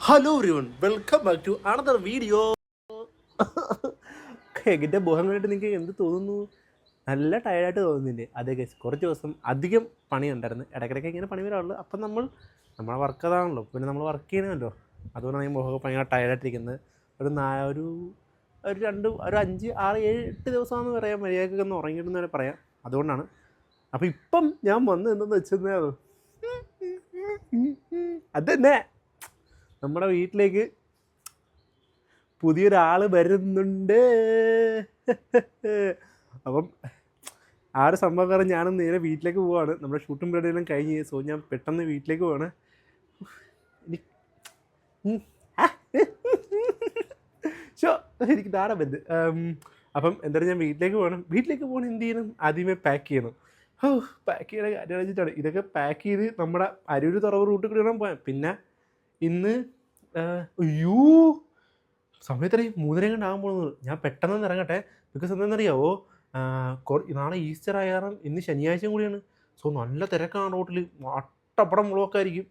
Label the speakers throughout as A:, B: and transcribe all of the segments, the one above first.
A: Hello everyone welcome back to another video മുഖം കണ്ടിട്ട് നിങ്ങൾക്ക് എന്ത് തോന്നുന്നു നല്ല ടയർഡായിട്ട് തോന്നുന്നില്ലേ അതെ കേസ് കുറച്ച് ദിവസം അധികം പണിയുണ്ടായിരുന്നു ഇടയ്ക്കിടയ്ക്ക് ഇങ്ങനെ പണി വരാറുള്ളൂ അപ്പം നമ്മൾ നമ്മളെ വർക്ക് അതാണല്ലോ പിന്നെ നമ്മൾ വർക്ക് ചെയ്യണമല്ലോ അതുകൊണ്ടാണ് ഈ മുഖമൊക്കെ ഭയങ്കര ടയർഡായിട്ടിരിക്കുന്നത് ഒരു നാ ഒരു ഒരു രണ്ട് ഒരു അഞ്ച് ആറ് ഏഴ് എട്ട് ദിവസമാണെന്ന് പറയാം മര്യാദക്കൊക്കെ ഒന്ന് ഉറങ്ങിയിട്ടെന്ന് വരെ പറയാം അതുകൊണ്ടാണ് അപ്പോൾ ഇപ്പം ഞാൻ വന്ന് എന്തെന്ന് വെച്ചെന്നാൽ അതന്നെ നമ്മുടെ വീട്ടിലേക്ക് പുതിയൊരാൾ വരുന്നുണ്ട്. അപ്പം ആ ഒരു സംഭവം കാരണം ഞാനും നേരെ വീട്ടിലേക്ക് പോവാണ്. നമ്മുടെ ഷൂട്ടും പരിപാടിയെല്ലാം കഴിഞ്ഞ്. സോ ഞാൻ പെട്ടെന്ന് വീട്ടിലേക്ക് പോവാണ്. ഷോ എനിക്ക് ധാരാ ബന്ധ് അപ്പം എന്തായാലും ഞാൻ വീട്ടിലേക്ക് പോകണം വീട്ടിലേക്ക് പോകണം എന്ത് ചെയ്യണം? ആദ്യമേ പാക്ക് ചെയ്യണം. ഓ പാക്ക് ചെയ്യണ കാര്യം വെച്ചിട്ടാണ് ഇതൊക്കെ പാക്ക് ചെയ്ത് നമ്മുടെ അരൂർ തുറവ് റൂട്ടിൽ കൂടി വേണം പിന്നെ ഇന്ന് അയ്യോ സമയത്തറി മൂന്നര കണ്ടാകാൻ പോകുന്നത് ഞാൻ പെട്ടെന്ന് ഇറങ്ങട്ടെ. ബിക്കോസ് എന്താണെന്നറിയാവോ നാളെ ഈസ്റ്റർ ആയ കാരണം ഇന്ന് ശനിയാഴ്ച കൂടിയാണ്. സോ നല്ല തിരക്കാണ് റോട്ടിൽ അട്ടപ്പടം ആയിരിക്കും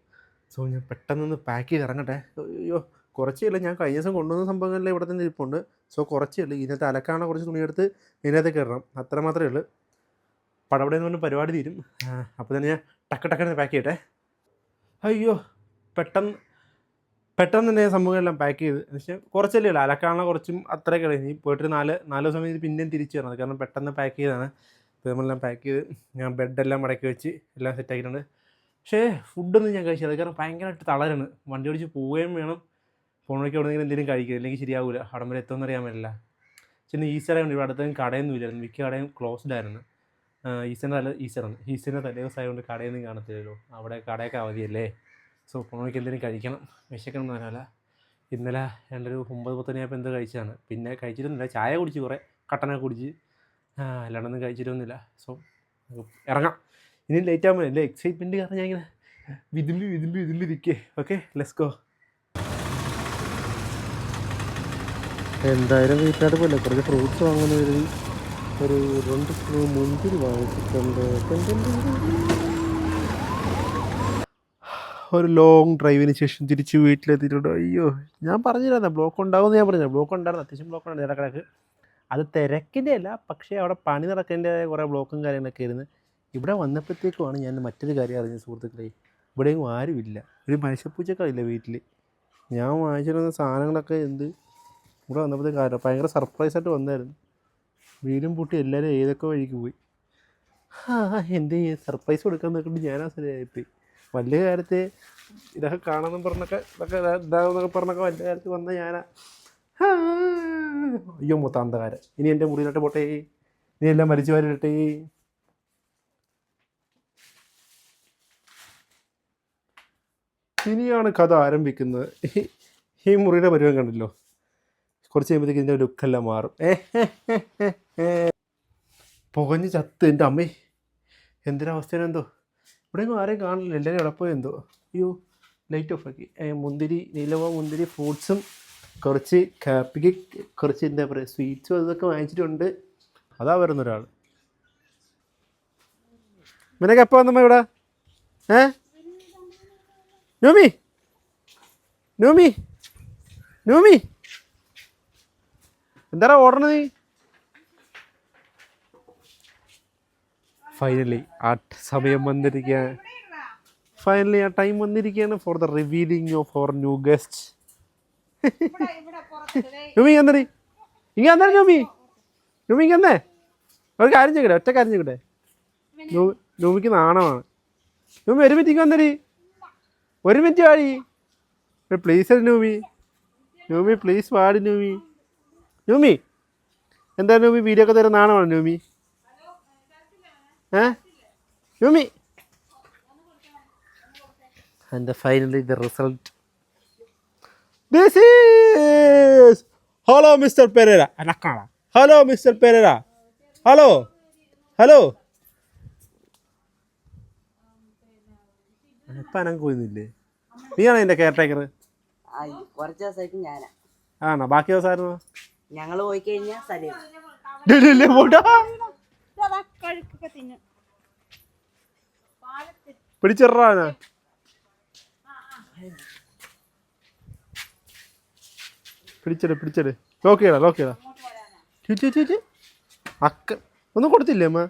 A: സോ ഞാൻ പെട്ടെന്ന് പാക്ക് ചെയ്ത് ഇറങ്ങട്ടെ. അയ്യോ കുറച്ചേ ഞാൻ കഴിഞ്ഞ ദിവസം കൊണ്ടുവന്ന സംഭവങ്ങളിലെ ഇവിടെ തന്നെ ഇരിപ്പുണ്ട്. സോ കുറച്ചേ ഉള്ളൂ ഇതിനകത്ത് അലക്കാണ കുറച്ച് തുണിയെടുത്ത് ഇതിനകത്ത് കയറണം അത്ര മാത്രമേ ഉള്ളൂ. പടവിടെ എന്ന് പറഞ്ഞ പരിപാടി തീരും. അപ്പോൾ തന്നെ ഞാൻ ടക്ക് ടക്കെന്ന് പാക്ക് ചെയ്യട്ടെ. അയ്യോ പെട്ടെന്ന് പെട്ടെന്ന് തന്നെ സംഭവങ്ങളെല്ലാം പാക്ക് ചെയ്ത് വെച്ചാൽ കുറച്ചല്ലേ ഉള്ളൂ. അലക്കാനുള്ള കുറച്ചും അത്രയൊക്കെ കഴിഞ്ഞ് പോയിട്ട് നാല് നാല് ദിവസം കഴിഞ്ഞ് പിന്നെയും തിരിച്ചു വരണം. കാരണം പെട്ടെന്ന് പാക്ക് ചെയ്താണ് അപ്പോൾ നമ്മളെല്ലാം പാക്ക് ചെയ്ത് ഞാൻ ബെഡെല്ലാം മടക്കി വെച്ച് എല്ലാം സെറ്റ് ആക്കിയിട്ടുണ്ട്. പക്ഷേ ഫുഡൊന്നും ഞാൻ കഴിച്ചത് കാരണം ഭയങ്കരമായിട്ട് തളരാണ്. വണ്ടി ഓടിച്ച് പോവുകയും വേണം. ഫോണിലേക്ക് എവിടെയെങ്കിലും എന്തെങ്കിലും കഴിക്കുക അല്ലെങ്കിൽ ശരിയാവില്ല അവിടെ വരെ എത്തുമെന്ന് അറിയാൻ പറ്റില്ല. ചെന്ന് ഈസ്റ്റർ ആയതുകൊണ്ട് ഇവിടെ അടുത്തും കടയൊന്നും ഇല്ലായിരുന്നു. മിക്ക കടയും ക്ലോസ്ഡ് ആയിരുന്നു. ഈസ്റ്ററിന്റെ തല ഈസ്റ്ററാണ്. ഈസ്റ്ററിന്റെ തലേ ദിവസമായതുകൊണ്ട് കടയൊന്നും കാണത്തില്ലല്ലോ. അവിടെ കടയൊക്കെ അവധിയല്ലേ? സോ ഫോണിലേക്ക് എന്തെങ്കിലും കഴിക്കണം. വിശക്കണം എന്ന് പറഞ്ഞാൽ ഇന്നലെ രണ്ടൊരു ഒമ്പത് പത്തനെയപ്പം എന്തോ കഴിച്ചതാണ്. പിന്നെ കഴിച്ചിട്ടൊന്നുമില്ല. ചായ കുടിച്ച് കുറേ. കട്ടനൊക്കെ കുടിച്ച്. അല്ലാണ്ടൊന്നും കഴിച്ചിട്ടൊന്നുമില്ല. സോ ഇറങ്ങാം. ഇനി ലേറ്റ് ആകുമ്പോൾ എന്റെ എക്സൈറ്റ്മെന്റ് കാരണം ഞാൻ ഇങ്ങനെ വിതുമ്പി വിതുമ്പി വിതുമ്പി ഇരിക്കേ. ഓക്കെ ലെസ് ഗോ എന്തായാലും വീട്ടിലോട്ട് പോലെ കുറച്ച് ഫ്രൂട്ട്സ് വാങ്ങുന്ന ഒരു ഒരു രണ്ട് മുന്തിരി വാങ്ങിച്ചിട്ടുണ്ട്. ഒരു ലോങ് ഡ്രൈവിന് ശേഷം തിരിച്ച് വീട്ടിലെത്തിയിട്ടുണ്ട്. അയ്യോ ഞാൻ പറഞ്ഞിരുന്ന ബ്ലോക്ക് ഉണ്ടാവുമെന്ന് ഞാൻ പറഞ്ഞു ബ്ലോക്ക് ഉണ്ടായിരുന്നു. അത്യാവശ്യം ബ്ലോക്ക് ഉണ്ടായിരുന്നു ഇടക്കിടക്ക്. അത് തിരക്കിന്റെ അല്ല പക്ഷേ അവിടെ പണി നടക്കേണ്ടതായ കുറേ ബ്ലോക്കും കാര്യങ്ങളൊക്കെ ആയിരുന്നു. ഇവിടെ വന്നപ്പോഴത്തേക്കുമാണ് ഞാൻ മറ്റൊരു കാര്യം അറിഞ്ഞത് സുഹൃത്തുക്കളെ. ഇവിടെയും ആരുമില്ല. ഒരു മനുഷ്യപ്പൂച്ചക്കളില്ല വീട്ടിൽ ഞാൻ വാങ്ങിച്ചിരുന്ന സാധനങ്ങളൊക്കെ എന്ത്? ഇവിടെ വന്നപ്പോഴത്തേക്ക് ഭയങ്കര സർപ്രൈസായിട്ട് വന്നായിരുന്നു. വീടും പൂട്ടി എല്ലാവരും ഏതൊക്കെ വഴിക്ക് പോയി? ആ എന്ത് സർപ്രൈസ് കൊടുക്കാൻ നോക്കിയിട്ട് ഞാനാ ശരിയായിപ്പോയി വലിയ കാര്യത്തിൽ ഇതൊക്കെ കാണാമെന്നും പറഞ്ഞൊക്കെ ഇതൊക്കെ ഇതാകുന്നൊക്കെ പറഞ്ഞൊക്കെ വലിയ കാര്യത്തിൽ വന്ന ഞാനാ അയ്യോ മുത്താന്തകാരൻ ഇനി എന്റെ മുറിയിലോട്ട് പോട്ടെ. ഇനി എല്ലാം മരിച്ചു വരട്ടെ ഇനിയാണ് കഥ ആരംഭിക്കുന്നത്. ഈ- മുറിയുടെ പരിവം കണ്ടല്ലോ. കുറച്ച് കഴിയുമ്പോഴത്തേക്ക് ഇതിന്റെ ലുക്കെല്ലാം മാറും. പുകഞ്ഞ് ചത്ത് എന്റെ അമ്മേ. എന്തൊരവസ്ഥയാണ് എന്തോ? ഇവിടെ ഒന്നും ആരെയും കാണില്ല. എല്ലാവരും എവിടെ പോയി? എന്തോ? അയ്യോ ലൈറ്റ് ഓഫ് ആക്കി. മുന്തിരി നീലവ മുന്തിരി ഫ്രൂട്ട്സും കുറച്ച് കാപ്പിക്ക് കുറച്ച് എന്താ പറയുക സ്വീറ്റ്സും അതൊക്കെ വാങ്ങിച്ചിട്ടുണ്ട്. അതാ വരുന്ന ഒരാൾ. ഇവനൊക്കെ എപ്പോൾ വന്നമ്മ ഇവിടെ? ഏ? നോമി? നോമി? നോമി? എന്താടാ ഓടണത്? നീ ഫൈനലി ആ സമയം വന്നിരിക്കുകയാണ് ഫൈനലി ആ ടൈം വന്നിരിക്കുകയാണ് for the revealing of our new guest Numi എന്നടി ഇങ്ങ എന്താ നുമി നുമി എന്നേ ഒരു കാര്യം ചെയ്യട്ടെ ഒറ്റ കാര്യം ചെയ്യട്ടെ. നുമിക്ക് നാണമാണ്. നുമി ഒരു മിനിറ്റ് വന്നടി. ഒരു മിനിറ്റ് വാടി. പ്ലീസ് ന്യൂമി ന്യൂമി പ്ലീസ് വാടി ന്യൂമി ന്യൂമി എന്താ ന്യൂമി വീഡിയോ ഒക്കെ തരുന്ന നാണമാണ് ന്യൂമി ഏ? ന്യൂമി and finally the result this is hello mister Pereira അനക്കാണ hello mister Pereira hello hello ഇപ്പം അനക്ക് പോയിരുന്നില്ലേ? നീയാണോ എന്റെ കെയർ ടേക്കർ
B: കുറച്ച് ദിവസമായിട്ട് ഞാനാ.
A: ആണോ? ബാക്കി ദിവസമായിരുന്നോ
B: ഞങ്ങൾ പോയി കഴിഞ്ഞാൽ സലീം
A: പോട്ടാ പിടിച്ചിടാനാ പിടിച്ചെടു പിടിച്ചെടു. ലോക്ക് ചെയ്യടാ ലോക്ക് ചെയ്യടാ. ചേച്ചി ചേച്ചി അക്ക ഒന്നും കൊടുത്തില്ലേ അമ്മ?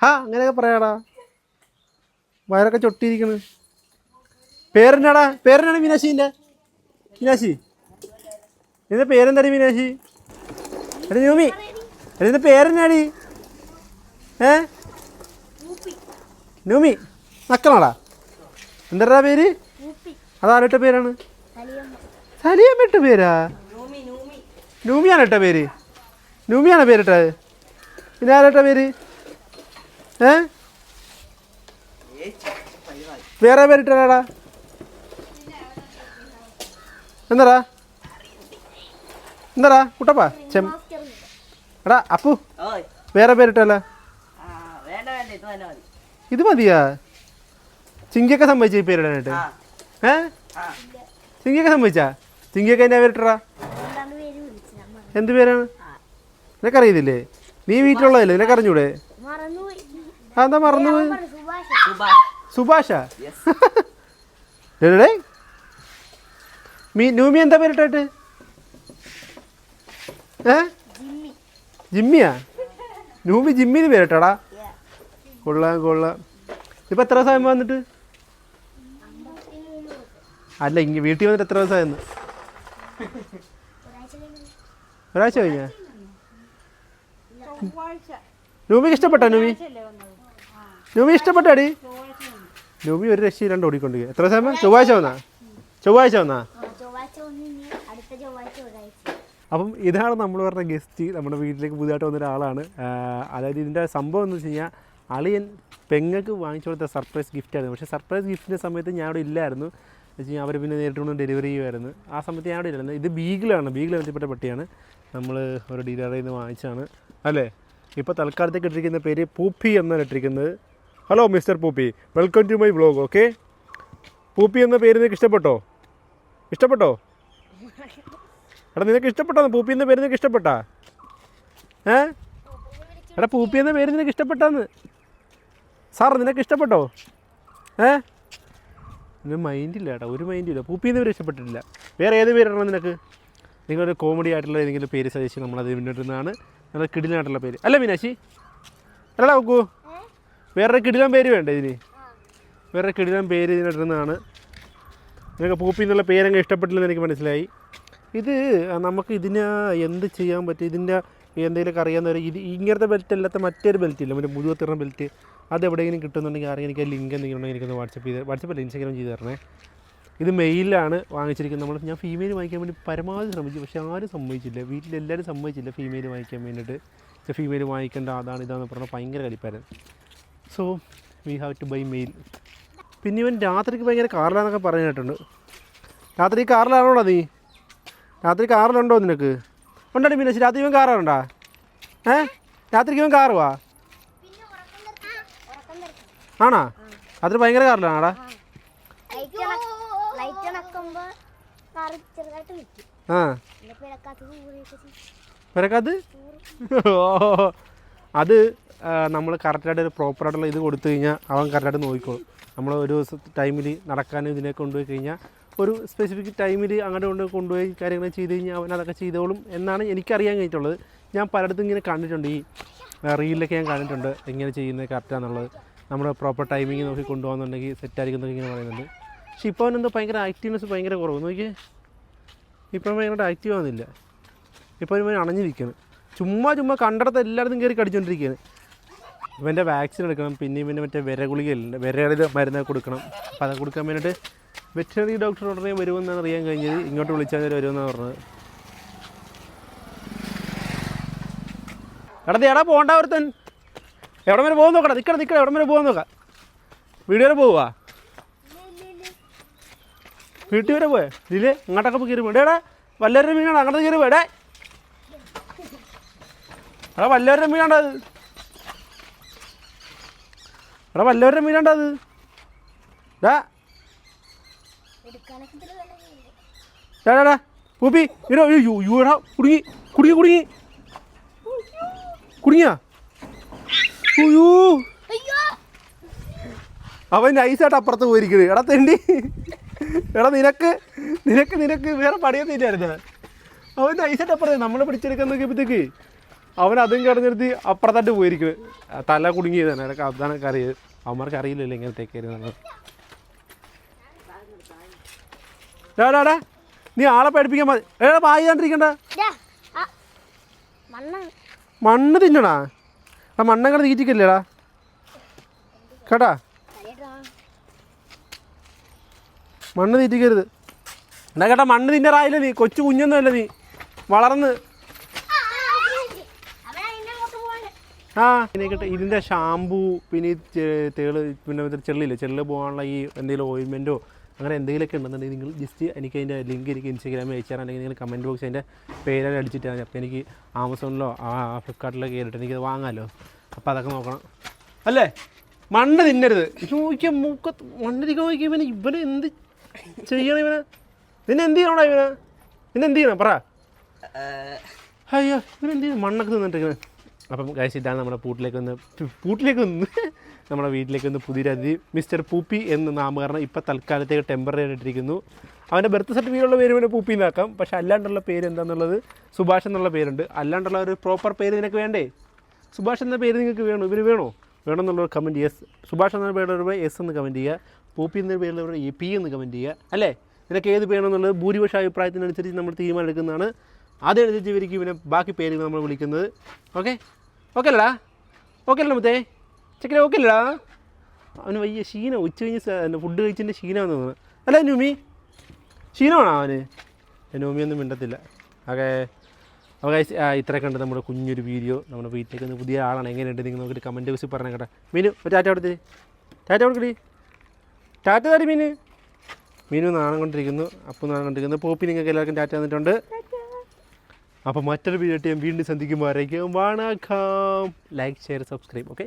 A: ഹാ അങ്ങനെയൊക്കെ പറയാടാ. വയറൊക്കെ ചൊട്ടിയിരിക്കണ്. പേരെന്നാടാ? പേരെന്നാണ് മീനാശിന്റെ മീനാശി നിന്റെ പേരെന്താടി മീനാശി എടി ന്യൂമി നിന്റെ പേരെന്നാടി? ഏ? നൂമി. നക്കണാടാ? എന്താടാ പേര്? അതാരട്ട പേരാണ്? സലിയമ്മ. ഇട്ട പേരാ? നൂമിയാണ് ഇട്ട പേര്? നൂമിയാണ് പേരിട്ടത്? പിന്നെ ആരട്ട പേര്? ഏ? വേറെ പേരിട്ടാടാ എന്താടാ? എന്താടാ? കുട്ടപ്പാ? ചെം എടാ അപ്പു.
B: ഓയ്.
A: വേറെ പേരിട്ടല്ല?
B: ആ വേണ്ട വേണ്ട ഇത്
A: മതിയാ? ചിങ്കിയൊക്കെ സംഭവിച്ച ഈ പേരിടാനായിട്ട് ഏ? ചിങ്കിയൊക്കെ സംഭവിച്ചാ ചിങ്കിയൊക്കെ എന്നാ പേരിട്ടാ എന്ത് പേരാണ്? നിനക്കറിയത്തില്ലേ? നീ വീട്ടിലുള്ളതല്ലേ? നിനക്കറിഞ്ഞൂടെ
C: അറിഞ്ഞൂടെ?
A: ആ എന്താ മറന്നുപോയി?
C: സുഭാഷ്.
B: സുഭാഷ്.
A: സുഭാഷാ?
B: യെസ്
A: എടേ. മീ നൂമി എന്താ പേരിട്ടായിട്ട്? ഏ? ജിമ്മിയാ? നൂമി ജിമ്മിന്ന് വരട്ടടാ കൊള്ളാം കൊള്ളാം. ഇപ്പം എത്ര ദിവസമായി വന്നിട്ട്? അല്ല ഇങ്ങ വീട്ടിൽ വന്നിട്ട് എത്ര ദിവസമായിരുന്നു ഒരാഴ്ച കഴിഞ്ഞാ? നൂമിക്ക് ഇഷ്ടപ്പെട്ടോ നൂമി? നൂമി ഇഷ്ടപ്പെട്ടാടി? നൂമി ഒരു രക്ഷയില്ലാണ്ട് ഓടിക്കൊണ്ടിരിക്കുക എത്ര ദിവസം ചൊവ്വാഴ്ച വന്നാ? ചൊവ്വാഴ്ച വന്നാ
C: ചൊവ്വാഴ്ച ഒന്ന് ഇനി അടുത്ത ചൊവ്വാഴ്ച ഒരാഴ്ച
A: അപ്പം ഇതാണ് നമ്മൾ പറഞ്ഞ ഗസ്റ്റ് നമ്മുടെ വീട്ടിലേക്ക് പുതിയതായിട്ട് വന്ന ഒരാളാണ്. അതായത് ഇതിന്റെ സംഭവം എന്ന് വെച്ച് കഴിഞ്ഞാൽ അളിയൻ പെങ്ങൾക്ക് വാങ്ങിച്ചു കൊടുത്ത സർപ്രൈസ് ഗിഫ്റ്റായിരുന്നു പക്ഷേ സർപ്രൈസ് ഗിഫ്റ്റിന്റെ സമയത്ത് ഞാൻ അവിടെ ഇല്ലായിരുന്നു. വെച്ച് കഴിഞ്ഞാൽ അവർ പിന്നെ നേരിട്ട് കൊണ്ട് ഡെലിവറി ചെയ്യുമായിരുന്നു. ആ സമയത്ത് ഞാൻ അവിടെ ഇല്ലായിരുന്നു. ഇത് ബീഗിളാണ്. ബീഗിൾ ബന്ധപ്പെട്ട പട്ടിയാണ്. നമ്മൾ ഒരു ഡീലറിൽ നിന്ന് വാങ്ങിച്ചാണ് അല്ലേ? ഇപ്പോൾ തൽക്കാലത്തേക്ക് ഇട്ടിരിക്കുന്ന പേര് പൂപ്പി എന്നാണ് ഇട്ടിരിക്കുന്നത്. Hello mister Pooppi. Welcome to my vlog okay പൂപ്പി എന്ന പേര് നിനക്ക് ഇഷ്ടപ്പെട്ടോ? ഇഷ്ടപ്പെട്ടോ? എടാ നിനക്ക് ഇഷ്ടപ്പെട്ടോ? പൂപ്പി എന്ന പേര് നിനക്ക് ഇഷ്ടപ്പെട്ടാ? ഏ? എടാ പൂപ്പി എന്ന പേര് നിനക്ക് ഇഷ്ടപ്പെട്ടാന്ന്? സാർ നിനക്ക് ഇഷ്ടപ്പെട്ടോ? ഏ? നിന് മൈൻഡില്ല ഏട്ടാ ഒരു മൈൻഡില്ല പൂപ്പി എന്ന പേര് ഇഷ്ടപ്പെട്ടിട്ടില്ല. വേറെ ഏത് പേരാണോ നിനക്ക്? നിങ്ങളൊരു കോമഡി ആയിട്ടുള്ള ഏതെങ്കിലും പേര് സജസ്റ്റ് നമ്മളത് അത് മുന്നിട്ടുന്നതാണ് നല്ല കിടിലായിട്ടുള്ള പേര്. അല്ല മീനാശി അല്ലടാ നോക്കൂ വേറൊരു കിടിലം പേര് വേണ്ട ഇതിന്? വേറെ കിടിലം പേര് ഇതിനിടുന്നതാണ് നിങ്ങൾക്ക് പൂപ്പി എന്നുള്ള പേരങ്ങ് ഇഷ്ടപ്പെട്ടില്ലെന്ന് എനിക്ക് മനസ്സിലായി. ഇത് നമുക്ക് ഇതിന് എന്ത് ചെയ്യാൻ പറ്റും? ഇതിന്റെ എന്തെങ്കിലുമൊക്കെ അറിയാവുന്നവർ ഇത് ഇങ്ങനത്തെ ബെൽറ്റ് അല്ലാത്ത മറ്റൊരു ബെൽറ്റ് ഇല്ല. മറ്റേ മുതുകത്തിറ ബെൽറ്റ് അത് എവിടെയെങ്കിലും കിട്ടുന്നുണ്ടെങ്കിൽ അറിയാം. എനിക്ക് ലിങ്ക് എന്തെങ്കിലും ഉണ്ടെങ്കിൽ എനിക്കൊന്ന് വാട്സപ്പ് ചെയ്ത് വാട്സപ്പ് അല്ല ഇൻസ്റ്റാഗ്രാം ചെയ്ത് തരണേ. ഇത് മെയിലാണ് വാങ്ങിച്ചിരിക്കുന്നത്. നമ്മൾ ഞാൻ ഫീമെയിൽ വാങ്ങിക്കാൻ വേണ്ടി പരമാവധി ശ്രമിച്ചു. പക്ഷേ ആരും സമ്മതിച്ചില്ല. വീട്ടിലെല്ലാവരും സമ്മതിച്ചില്ല ഫീമെയിൽ വാങ്ങിക്കാൻ വേണ്ടിയിട്ട്. ഫീമെയിൽ വാങ്ങിക്കേണ്ട അതാണ് ഇതാന്ന് പറഞ്ഞാൽ ഭയങ്കര കളിപ്പാരൻ so we have to buy male പിന്നെ ഇവൻ രാത്രിക്ക് ഭയങ്കര കാറിലാന്നൊക്കെ പറഞ്ഞിട്ടുണ്ട്. രാത്രി കാറിലാണോടാ നീ? രാത്രി കാറിലുണ്ടോ നിനക്ക്? ഉണ്ടോ പിന്നെ രാത്രി ഇവൻ കാറുണ്ടാ ഏ? രാത്രി ഇവൻ കാറുവാ? ആണാ? രാത്രി ഭയങ്കര കാറിലാണാടാ? ആ. പിറക്കാത്ത് ഓ. അത് നമ്മൾ കറക്റ്റായിട്ട് ഒരു പ്രോപ്പറായിട്ടുള്ള ഇത് കൊടുത്തു കഴിഞ്ഞാൽ അവൻ കറക്റ്റായിട്ട് നോക്കിക്കോളും. നമ്മൾ ഒരു ദിവസം ടൈമിൽ നടക്കാൻ ഇതിനെ കൊണ്ടുപോയി കഴിഞ്ഞാൽ ഒരു സ്പെസിഫിക് ടൈമിൽ അങ്ങോട്ട് കൊണ്ട് കൊണ്ടുപോയി കാര്യങ്ങൾ ചെയ്ത് കഴിഞ്ഞാൽ അവൻ അതൊക്കെ ചെയ്തോളും എന്നാണ് എനിക്കറിയാൻ കഴിഞ്ഞിട്ടുള്ളത്. ഞാൻ പലയിടത്തും ഇങ്ങനെ കണ്ടിട്ടുണ്ട്. ഈ റീലിലൊക്കെ ഞാൻ കണ്ടിട്ടുണ്ട്. എങ്ങനെ ചെയ്യുന്നത് കറക്റ്റാന്നുള്ളത് നമ്മുടെ പ്രോപ്പർ ടൈമിങ് നോക്കി കൊണ്ടുപോകുന്നുണ്ടെങ്കിൽ സെറ്റായിരിക്കും എന്നൊക്കെ ഇങ്ങനെ പറയുന്നുണ്ട്. പക്ഷെ ഇപ്പോൾ അവനെന്തോ ഭയങ്കര ആക്റ്റീവ്നെസ് ഭയങ്കര കുറവ്. നോക്കിയേ. ഇപ്പം ഭയങ്കര ആക്റ്റീവ് ആവുന്നില്ല. ഇപ്പോൾ ഇവൻ അണഞ്ഞിരിക്കുകയാണ് ചുമ്മാ ചുമ്മാ കണ്ടിടത്ത് എല്ലായിടത്തും കയറി കടിച്ചുകൊണ്ടിരിക്കുകയാണ് ഇവന്റെ വാക്സിൻ എടുക്കണം. പിന്നെ ഇവന്റെ മറ്റേ വിര ഗുളികയില്ല വിരയുടെ മരുന്ന് കൊടുക്കണം. അപ്പോൾ അത് കൊടുക്കാൻ വേണ്ടിയിട്ട് വെറ്റിനറി ഡോക്ടർ ഉടനെ വരുമെന്നാണ് അറിയാൻ കഴിഞ്ഞത്. ഇങ്ങോട്ട് വിളിച്ചാൽ നേരം വരുമെന്നാണ് പറഞ്ഞത്. എടാ എടാ പോകണ്ട ഒരുത്തൻ. എവിടെ വരെ പോകാൻ നോക്കടാ. നിൽക്കണം നിൽക്കണം എവിടെ വരെ പോകാൻ നോക്കാം. വരെ പോവാ. വീട്ടിൽ വരെ പോയേ? ഇതിൽ അങ്ങോട്ടൊക്കെ പോയി എടാ വല്ലവരുടെ മീനാണ് അങ്ങോട്ട് കയറി പോയടേ എടാ. വല്ലവരുടെ മീനാണ്ടത് എടാ വല്ലവരുടെ മീനാണ്ടത് ഡാ. ഡാ പൂപ്പി അയ്യോ എടാ കുടുങ്ങി കുടുങ്ങി കുടുങ്ങി. കുടുങ്ങിയാ? അയ്യോ അവൻ നൈസായിട്ട് അപ്പുറത്ത് പോയിരിക്കുന്നത് എടാ തെണ്ടി. എടാ നിനക്ക് നിനക്ക് നിനക്ക് വേറെ പണിയൊന്നും ഇല്ലായിരുന്നു. അവൻ നൈസായിട്ട് അപ്പുറത്തെ നമ്മളെ പിടിച്ചെടുക്കാൻ നോക്കിയപ്പോഴത്തേക്ക് അവൻ അതും കടഞ്ഞിരുത്തി അപ്പുറത്തായിട്ട് പോയിരിക്കുന്നത് തല കുടുങ്ങിയതാണ്. അതൊക്കെ അതാണ് കറിയത് അവന്മാർക്ക് അറിയില്ലല്ലോ ഇങ്ങനത്തേക്ക് നമ്മൾ ഡാടാ നീ ആളെ പഠിപ്പിക്കാൻ മതി. ഏടാ പായിതാണ്ടിരിക്കണ്ട
C: കണ്ടിരിക്കണ്ട.
A: മണ്ണ്. തിന്നടാ ആ മണ്ണങ്ങനെ തീറ്റിക്കല്ലേടാ കേട്ടാ. മണ്ണ് തീറ്റിക്കരുത്. എന്നാ കേട്ടാ മണ്ണ് തിന്നറായില്ല നീ? കൊച്ചു കുഞ്ഞൊന്നുമല്ല നീ? വളർന്ന്.
C: ആ,
A: പിന്നെ കേട്ടെ ഇതിന്റെ ഷാമ്പൂ പിന്നെ ഈ തേൾ പിന്നെ ചെള്ളില്ലേ? ചെള്ള് പോകാനുള്ള ഈ എന്തെങ്കിലും ഓയിൻമെന്റോ അങ്ങനെ എന്തെങ്കിലുമൊക്കെ ഉണ്ടെന്നുണ്ടെങ്കിൽ നിങ്ങൾ ജസ്റ്റ് എനിക്ക് അതിന്റെ ലിങ്ക് എനിക്ക് ഇൻസ്റ്റാഗ്രാമിൽ അയച്ചു അല്ലെങ്കിൽ നിങ്ങൾ കമന്റ് ബോക്സ് അതിന്റെ പേരെല്ലാം അടിച്ചിട്ടാണ് അപ്പോൾ എനിക്ക് ആമസോണിലോ ആ ഫ്ലിപ്കാർട്ടിലോ കയറിയിട്ട് എനിക്കത് വാങ്ങാമല്ലോ അപ്പോൾ അതൊക്കെ നോക്കണം. അല്ലേ? മണ്ണ് തിന്നരുത്. നോക്കിയാൽ മൂക്കത്ത് മണ്ണിരിക്കാൻ നോക്കിയാൽ ഇവന് ഇവന് എന്ത് ചെയ്യണം ഇവനെ? നിന്നെ എന്ത് ചെയ്യണോടാ ഇവനെ? നിന്നെ എന്ത് ചെയ്യണം? പറ. അയ്യോ ഇവനെന്ത് എന്ത് മണ്ണൊക്കെ തിന്നിട്ടിരിക്കുന്നത് അപ്പം കഴിച്ചിട്ടാണ് നമ്മുടെ പൂട്ടിലേക്ക് വന്ന് പൂട്ടിലേക്ക് വന്ന്. നമ്മുടെ വീട്ടിലേക്ക് വന്ന് പുതിയൊരു മിസ്റ്റർ പൂപ്പി എന്ന് നാമകരണം ഇപ്പോൾ തൽക്കാലത്തേക്ക് ടെമ്പററി ആയിട്ടിരിക്കുന്നു. അവന്റെ ബർത്ത് സർട്ടിഫിക്കറ്റുള്ള പേര് പിന്നെ പൂപ്പി എന്നാക്കാം പക്ഷേ അല്ലാണ്ടുള്ള പേര് എന്താണെന്നുള്ളത് സുഭാഷ് എന്നുള്ള പേരുണ്ട്. അല്ലാണ്ടുള്ള ഒരു പ്രോപ്പർ പേര് നിനക്ക് വേണ്ടേ? സുഭാഷ് എന്ന പേര് നിങ്ങൾക്ക് വേണോ? ഇവർ വേണോ? വേണമെന്നുള്ളൊരു കമന്റ് ചെയ്യുക സുഭാഷ് എന്ന പേരുള്ള എസ് എന്ന് കമന്റ് ചെയ്യുക. പൂപ്പി എന്ന പേരുള്ള എ പി എന്ന് കമന്റ് ചെയ്യുക. അല്ലേ? നിനക്ക് ഏത് പേരാണെന്നുള്ളത് ഭൂരിപക്ഷ അഭിപ്രായത്തിനനുസരിച്ച് നമ്മൾ തീരുമാനമെടുക്കുന്നതാണ്. അതനുസരിച്ച് ഇവർക്ക് പിന്നെ ബാക്കി പേര് നമ്മൾ വിളിക്കുന്നത്. ഓക്കെ ഓക്കെ അല്ലടാ. ഓക്കെ അല്ലേ മുത്തേ. ചെക്കനെ ഓക്കെ അല്ലടാ അവന് വയ്യ ക്ഷീണം. ഉച്ച കഴിഞ്ഞ് ഫുഡ് കഴിച്ചതിന്റെ ക്ഷീണമെന്ന് തോന്നുന്നു. അല്ല നൂമി. ക്ഷീണമാണോ അവന്? ന്യൂമി ഒന്നും മിണ്ടത്തില്ല. ഓക്കെ അപ്പോൾ ആ, ഇത്രയൊക്കെ ഉണ്ട് നമ്മുടെ കുഞ്ഞൊരു വീഡിയോ നമ്മുടെ വീട്ടിലേക്ക് ഒന്ന് പുതിയ ആളാണ്. എങ്ങനെയുണ്ട് നിങ്ങൾ നോക്കിയിട്ട് കമന്റ് ബോക്സിൽ പറഞ്ഞേ കേട്ടോ മീനു ഒരു ടാറ്റ കൊടുത്തേ ടാറ്റ കൊടുക്കടി ടാറ്റ തടി മീന്. മീനു നാണം കൊണ്ടിരിക്കുന്നു. അപ്പം നാണം കൊണ്ടിരിക്കുന്നു. പോപ്പി നിങ്ങൾക്ക് എല്ലാവർക്കും ടാറ്റ തന്നിട്ടുണ്ട്. അപ്പോൾ മറ്റൊരു വീഡിയോ ഞാൻ വീണ്ടും സന്ധിക്കുമ്പോൾ ആരായിരിക്കും വാണാക്കാം. Like share subscribe okay